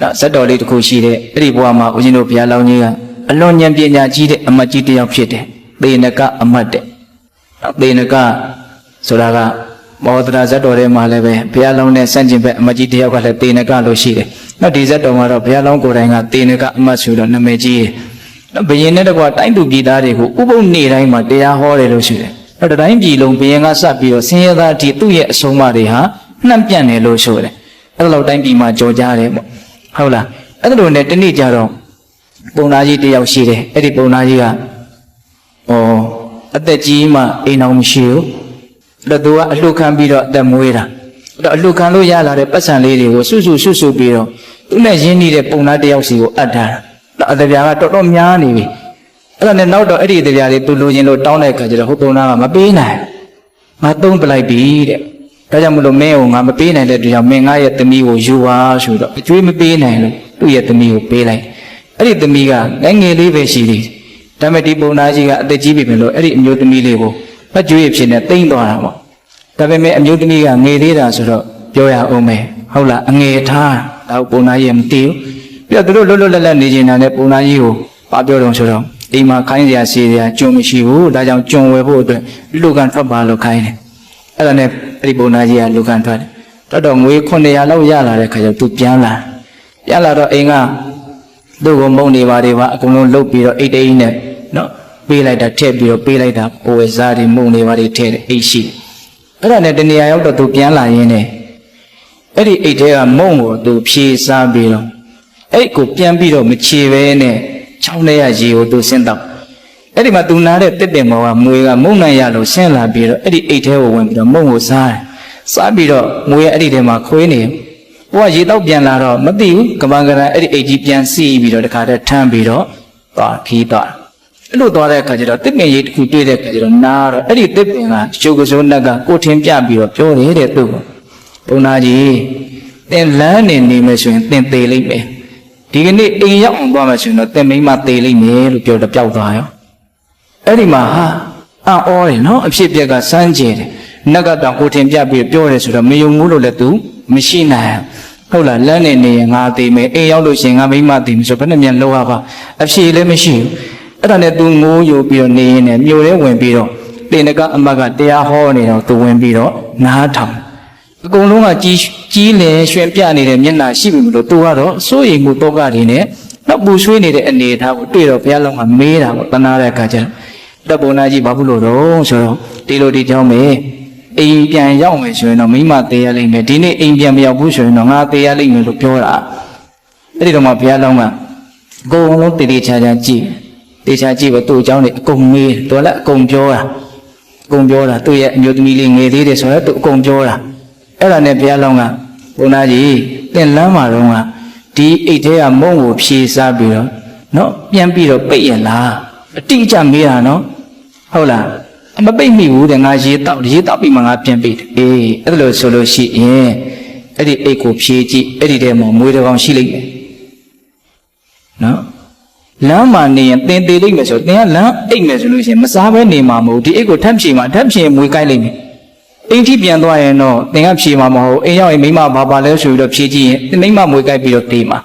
နော်ဇတ်တော်လေးတစ်ခုရှိတဲ့အဲ့ဒီဘဝမှာဦးဇင်းတို့ဘုရားလောင်းကြီးကအလွန်ဉာဏ်ပညာကြီးတဲ့အမတ်ကြီးတစ်ယောက်ဖြစ်တယ်သေနကအမတ်တဲ့နော်သေနကဆိုတာကမောဒရာဇတ်တော်ထဲမှာလည်းပဲဘုရားလောင်းနဲ့စန့်ကျင်ဘက်အမတ်ကြီးတစ်ယောက်ကလည်းသေနကလို့ရှိတယ်နော်ဒီဇတ်တော်မှာတော့ဘုရားလောင်းကိုယ်တိုင်ကသေနကအမတ်ဆိုတော့နာမည်ကြီးတယ်နော်ဘယင်နဲ့တကွာတိုင်းသူပြည်သားတွေကိုဥပုံနေတိုင်းမှာတရားဟောတယ်လို့ရှိတယ်နော်တတိုင်းပြည်လုံးဘယင်ကစပြီးတော့ဆင်းရဲသားအထိသူ့ရဲ့အဆုံးအမတွေဟာနှံ့ပြန့်တယ်လို့ဆိုတယ်အဲ့လိုတိုင်းပြည်မှာကြော်ကြတယ်ပေါ့ ဟုတ်လားအဲ့လိုနဲ့တနေ့ကျတော့ပုံသားကြီးတစ်ယောက်ရှိတယ်အဲ့ဒီပုံသားကြီးကဩအသက်ကြီးမှအိမ်အောင်မရှိဘူးအဲ့တော့သူကအလှခံပြီးတော့အသက်မွေးတာအဲ့တော့အလှခံလို့ရလာတဲ့ပတ်စံလေးတွေကိုစွစုစွစုပြီးတော့သူနဲ့ရင်းနှီးတဲ့ပုံသားတစ်ယောက်စီကိုအပ်ထားတာအဲ့တော့အသက်ပြာကတော်တော်များနေပြီအဲ့ဒါနဲ့နောက်တော့အဲ့ဒီအသက်ပြာလေးသူလိုချင်လို့တောင်းတဲ့အခါကျတော့ဟိုပုံသားကမပေးနိုင်ငါသုံးပလိုက်ပြီတဲ့ ဒါကြောင့်မလို့မင်းကိုငါမပေးနိုင်တဲ့အတွက်ကြောင့်မင်းငါရဲ့သမီးကိုယူပါဆိုတော့အကျွေးမပေးနိုင်လို့သူ့ရဲ့သမီးကိုပေးလိုက်အဲ့ဒီသမီးကငယ်ငယ်လေးပဲရှိသေးတယ်ဒါပေမဲ့ဒီပုံသားကြီးကအသက်ကြီးပြီလို့အဲ့ဒီအမျိုးသမီးလေးကိုဖတ်ကြွေးဖြစ်နေတိမ့်သွားတာပေါ့ဒါပေမဲ့အမျိုးသမီးကငယ်သေးတာဆိုတော့ပြောရအောင်မယ်ဟုတ်လားအငယ်ထားဒါကိုပုံသားကြီးမသိဘူးပြီးတော့သူတို့လွတ်လွတ်လပ်လပ်နေနေတာနဲ့ပုံသားကြီးကိုပါပြောတော့ဆိုတော့အိမ်မှာခိုင်းစရာစီစရာကြုံမရှိဘူးဒါကြောင့်ကြုံဝယ်ဖို့အတွက်လူကန်ထွက်ပါလို့ခိုင်းတယ်အဲ့ဒါနဲ့အဲ့ဒီပုံသားကြီးကလူကန်ထွက်တယ်တော်တော်ငွေ900လောက်ရလာတဲ့ခါကျတော့သူပြန်လာပြန်လာတော့အိမ်ကသူ့ကိုမုံနေပါတွေပါအကုန်လုံးလုတ်ပြီးတော့အိတ်တိတ်နဲ့နော်ပေးလိုက်တာထည့်ပြီးတော့ပေးလိုက်တာဟိုဝစားတွေမုံနေပါတွေထည့်တယ်အိတ်ရှိအဲ့ဒါနဲ့တနေရာရောက်တော့သူပြန်လာရင်းနဲ့အဲ့ဒီအိတ်ထဲကမုံကိုသူဖြေစားပြီးတော့အဲ့ကိုပြန်ပြီးတော့မချေပဲနဲ့ချောင်းထဲကရေကိုသူဆင်းတော့ အဲ့ဒီမှာသူနာတဲ့တစ်တင်မောကမွေကမုံနိုင်ရလို့ဆင်းလာပြီးတော့အဲ့ဒီအိတ်ထဲကိုဝင်ပြီးတော့မုံကိုစားတယ်စားပြီးတော့မွေကအဲ့ဒီထဲမှာခွေးနေတယ်ဟိုကရေတော့ပြန်လာတော့မသိဘူးကပန်ကရန်အဲ့ဒီအိတ်ကြီးပြန်စီးပြီးတော့တခါတည်းထမ်းပြီးတော့သွားခီးသွားအဲ့လိုသွားတဲ့အခါကျတော့တစ်ပင်ရေတစ်ခုတွေ့တဲ့အခါကျတော့နားတော့အဲ့ဒီတစ်ပင်ကရှုပ်ကစိုးနက်ကကိုထင်းပြပြီးတော့ပြောတယ်တဲ့သူ့ကိုဘုန်းသားကြီးသင်လမ်းနေနေမယ်ဆိုရင်သင်သေးလိမ့်မယ်ဒီကနေ့အိမ်ရောက်အောင်သွားမယ်ဆိုရင်တော့သင်မိမသေးလိမ့်မယ်လို့ပြောတော့ပျောက်သွားရော အဲ့ဒီမှာဟာအံ့ဩတယ်နော်အဖြစ်ပြက်ကစမ်းကျင်တယ်နတ်ကတောင်ကိုထင်ပြပြီးပြောတယ်ဆိုတော့မယုံဘူးလို့လည်းသူမရှိနိုင်ဟုတ်လားလမ်းနေနေငါသေးမယ်အိမ်ရောက်လို့ရှင်ငါမိမသေးမယ်ဆိုဘယ်နဲ့မြန်လောက်ရပါအဖြေလည်းမရှိဘူးအဲ့ဒါနဲ့သူငိုးယူပြီးတော့နေရင်လည်းမြို့ထဲဝင်ပြီးတော့တင်တကအမတ်ကတရားဟောနေတော့သူဝင်ပြီးတော့နားထောင်အကုန်လုံးကကြီးကြီးလင်ရွှင်ပြနေတဲ့မျက်နှာရှိပြီမလို့သူကတော့စိုးရိမ်မှုတော့ကတွေနဲ့တော့ပူဆွေးနေတဲ့အနေအထားကိုတွေ့တော့ဘုရားလုံးကမေးတာပေါ့တနာတဲ့အခါကျတော့ တပ်ပုံနာကြီးဘာဖြစ်လို့တော့ဆိုတော့ဒီလိုဒီကြောင်းပဲအိမ်ပြန်ရောက်မယ်ဆိုရင်တော့မိမသေးရလိမ့်မယ်ဒီနေ့အိမ်ပြန်မရောက်ဘူးဆိုရင်တော့ငါသေးရလိမ့်မယ်လို့ပြောတာအဲ့ဒီတော့မှဘုရားလုံးကအကုန်လုံးတည်တည်ချာချာကြည့်တေချာကြည့်ပါသူ့အကြောင်းတွေအကုန်မေးတယ်သူကလည်းအကုန်ပြောတာအကုန်ပြောတာသူ့ရဲ့အမျိုးသမီးလေးငယ်သေးတယ်ဆိုတော့သူအကုန်ပြောတာအဲ့ဒါနဲ့ဘုရားလုံးကဘုန်းသားကြီးသင်လမ်းမှာတော့ကဒီအိတ်ထဲကမုံကိုဖြေစားပြီးတော့နော်ပြန်ပြီးတော့ပိတ်ရလားအတိအကျမေးတာနော် ဟုတ်လားအမပိတ်မိဘူးတဲ့ငါရေတောက်ရေတောက်ပြီးမှငါပြန်ပိတ်တယ်အေးအဲ့ဒါလို့ဆိုလို့ရှိရင်အဲ့ဒီအိတ်ကိုဖြေကြည့်အဲ့ဒီထဲမှာမွေးတစ်ကောင်ရှိလိမ့်မယ်နော်လမ်းမှာနေရင်သင်သေးလိမ့်မယ်ဆိုသင်ကလမ်းအိတ်မယ်ဆိုလို့ရှိရင်မစားဘဲနေမှာမဟုတ်ဒီအိတ်ကိုထပ်ဖြေမှာထပ်ဖြေမွေးကိုက်လိမ့်မယ်အိမ်ထိပြန်သွားရင်တော့သင်ကဖြေမှာမဟုတ်အိမ်ရောက်ရင်မိမဘာပါလဲဆိုပြီးတော့ဖြေကြည့်ရင်သင်မိမမွေးကိုက်ပြီးတော့တေးမှာ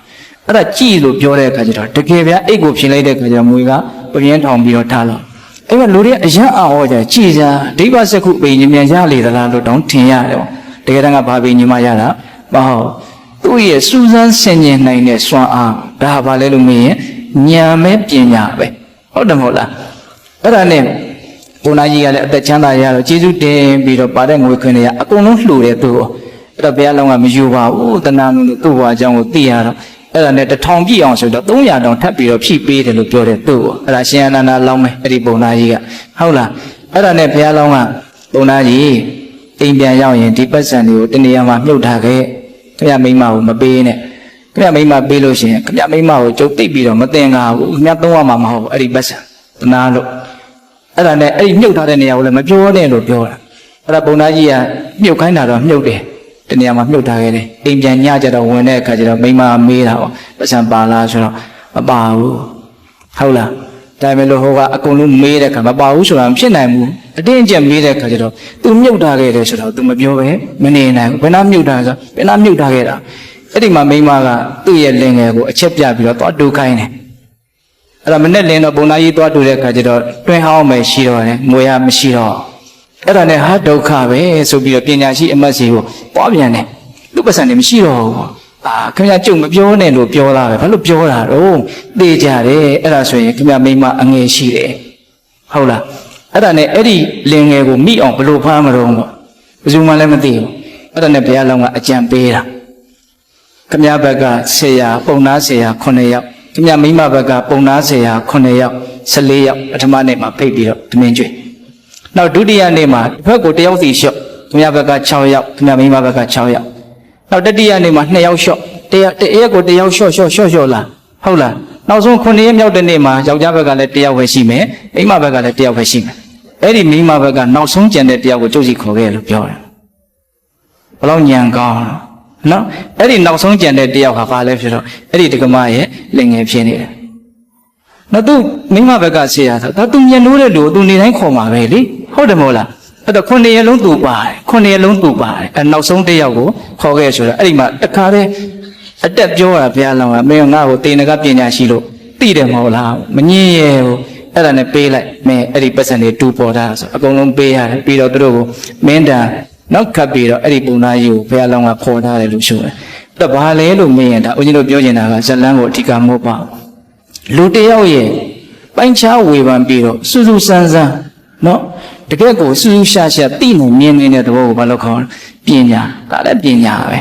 အဲ့ဒါကြည့်လို့ပြောတဲ့အခါကျတော့တကယ်ဗျာအိတ်ကိုဖြေလိုက်တဲ့အခါကျတော့မွေးကပပြင်းထောင်ပြီးတော့ထားလို့ အဲ့မှာလူတွေအရန်အော်ကြကြည်စားဒိဗ္ဗစက္ခုပိညမြန်ရလေသလားလို့တောင်းထင်ရတယ်ပေါ့တကယ်တမ်းကဘာပိညမရတာမဟုတ်သူ့ရဲ့စူးစမ်းဆင်ခြင်နိုင်တဲ့စွမ်းအားဒါဘာလဲလို့မေးရင်ဉာဏ်မဲ့ပညာပဲဟုတ်တယ်မဟုတ်လားအဲ့ဒါနဲ့ဘုန်းကြီးကလည်းအသက်ချမ်းသာရတော့ကျေးဇူးတင်ပြီးတော့ပါတဲ့ငွေခွင်တွေကအကုန်လုံးလှူတယ်သူ့ကိုအဲ့တော့ဘုရားလုံးကမယူပါဘူးတဏှာလုံးလို့သူ့ဘဝအကြောင်းကိုသိရတော့ အဲ့ဒါနဲ့တထောင်ပြည့်အောင်ဆိုတော့300တောင်ထပ်ပြီးတော့ဖြည့်ပေးတယ်လို့ပြောတယ်သူ့ကိုအဲ့ဒါရှင်အနန္ဒာလောင်းမယ်အဲ့ဒီဘုန်းကြီးကဟုတ်လားအဲ့ဒါနဲ့ဘုရားလုံးကဘုန်းကြီးအိမ်ပြန်ရောက်ရင်ဒီပတ်စံတွေကိုတနေရာမှာမြုပ်ထားခဲ့ခင်ဗျမိမကိုမပေးနဲ့ခင်ဗျမိမပေးလို့ရှိရင်ခင်ဗျမိမကိုကြုတ်တိတ်ပြီးတော့မတင်ကားဘူးခင်ဗျသုံးရမှာမဟုတ်ဘူးအဲ့ဒီပတ်စံတနာလို့အဲ့ဒါနဲ့အဲ့ဒီမြုပ်ထားတဲ့နေရာကိုလည်းမပြောနဲ့လို့ပြောတာအဲ့ဒါဘုန်းကြီးကမြုပ်ခိုင်းတာတော့မြုပ်တယ် တနေရာမှာမြုပ်ထားခဲ့တယ်အိမ်ပြန်ညကြတော့ဝင်တဲ့အခါကျတော့မိမမေးတာပေါ့ပတ်စံပါလားဆိုတော့မပါဘူးဟုတ်လားဒါပေမဲ့လို့ဟိုကအကုန်လုံးမေးတဲ့ခါမပါဘူးဆိုတာမဖြစ်နိုင်ဘူးအတင်းအကျပ်မေးတဲ့ခါကျတော့ तू မြုပ်ထားခဲ့တယ်ဆိုတော့ तू မပြောပဲမနေနိုင်ဘူးဘယ်နှမြုပ်ထားဆိုဘယ်နှမြုပ်ထားခဲ့တာအဲ့ဒီမှာမိန်းမကသူ့ရဲ့လင်ငယ်ကိုအချက်ပြပြီးတော့သွားတူခိုင်းတယ်အဲ့ဒါမနဲ့လင်းတော့ဘုံသားကြီးသွားတူတဲ့ခါကျတော့တွင်းဟောင်းမယ်ရှိတော့တယ်ငွေရမရှိတော့ အဲ့ဒါနဲ့ဟာဒုက္ခပဲဆိုပြီးတော့ပညာရှိအမတ်စီကိုပွားပြန်တယ်လူပ္ပစံနေမရှိတော့ဘူးအာခင်ဗျာကြုံမပြောနဲ့လို့ပြောလာပဲဘာလို့ပြောတာတော့သိကြတယ်အဲ့ဒါဆိုရင်ခင်ဗျာမိန်းမအငယ်ရှိတယ်ဟုတ်လားအဲ့ဒါနဲ့အဲ့ဒီလင်ငယ်ကိုမိအောင်ဘယ်လိုဖမ်းမလို့ပေါ့ဘယ်သူမှလည်းမသိဘူးအဲ့ဒါနဲ့ဘုရားလောင်းကအကြံပေးတာခမရဘက်က10ရာပုံနာ10ရာ9ယောက်ခမရမိမဘက်ကပုံနာ10ရာ9ယောက်14ယောက်ပထမနေ့မှာဖိတ်ပြီးတော့တမင်ကျွေး နောက်ဒုတိယနေ့မှာတစ်ဖက်ကိုတစ်ယောက်စီလျှော့ခမရဘက်က6ယောက်ခမရမိမဘက်က6ယောက်နောက်တတိယနေ့မှာ2ယောက်လျှော့တရက်တရက်ကိုတစ်ယောက်လျှော့လျှော့လျှော့လျှော့လာဟုတ်လားနောက်ဆုံး9ရက်မြောက်တဲ့နေ့မှာယောက်ျားဘက်ကလည်းတစ်ယောက်ပဲရှိမယ်မိမဘက်ကလည်းတစ်ယောက်ပဲရှိမယ်အဲ့ဒီမိမဘက်ကနောက်ဆုံးကျန်တဲ့တစ်ယောက်ကိုကျုပ်စီခေါ်ခဲ့လို့ပြောတယ်ဘလောက်ညံကောင်းနော်အဲ့ဒီနောက်ဆုံးကြံတဲ့တယောက်ဟာဘာလဲဖြစ်တော့အဲ့ဒီတက္ကမရဲ့လင်ငယ်ဖြစ်နေတယ်နော်သူမိမဘက်ကဆေးရဆိုတော့သူမျက်နှိုးတဲ့လူကိုသူနေတိုင်းခေါ်မှာပဲလေ ဟုတ်တယ်မဟုတ်လားအဲ့တော့ခုနှစ်ရက်လုံးသူပါတယ်ခုနှစ်ရက်လုံးသူပါတယ်အဲ့နောက်ဆုံးတစ်ယောက်ကိုခေါ်ခဲ့ဆိုတော့အဲ့ဒီမှာတခါတည်းအတက်ပြောတာဘုရားလောင်းကမင်းငါ့ကိုတေနကပညာရှိလို့သိတယ်မဟုတ်လားမငင်းရဲဘူးအဲ့ဒါနဲ့ပေးလိုက်မင်းအဲ့ဒီပတ်စံတွေတူပေါ်တာဆိုအကုန်လုံးပေးရတယ်ပြီးတော့သူတို့ကိုမင်းတန်နောက်ခပ်ပြီးတော့အဲ့ဒီပုံသားကြီးကိုဘုရားလောင်းကခေါ်ထားတယ်လို့ဆိုတယ်တဘာလဲလို့မင်းရင်ဒါဦးဇင်းတို့ပြောနေတာကဇလန်းကိုအဓိကမဟုတ်ပါလူတယောက်ရဲ့ပိုင်းခြားဝေဖန်ပြီးတော့စူးစူးဆန်းဆန်းနော် တကယ့်ကိုစူးစူးရှာရှာသိနေမြင်နေတဲ့သဘောကိုဘာလို့ခေါ်လဲပညာဒါလည်းပညာပဲ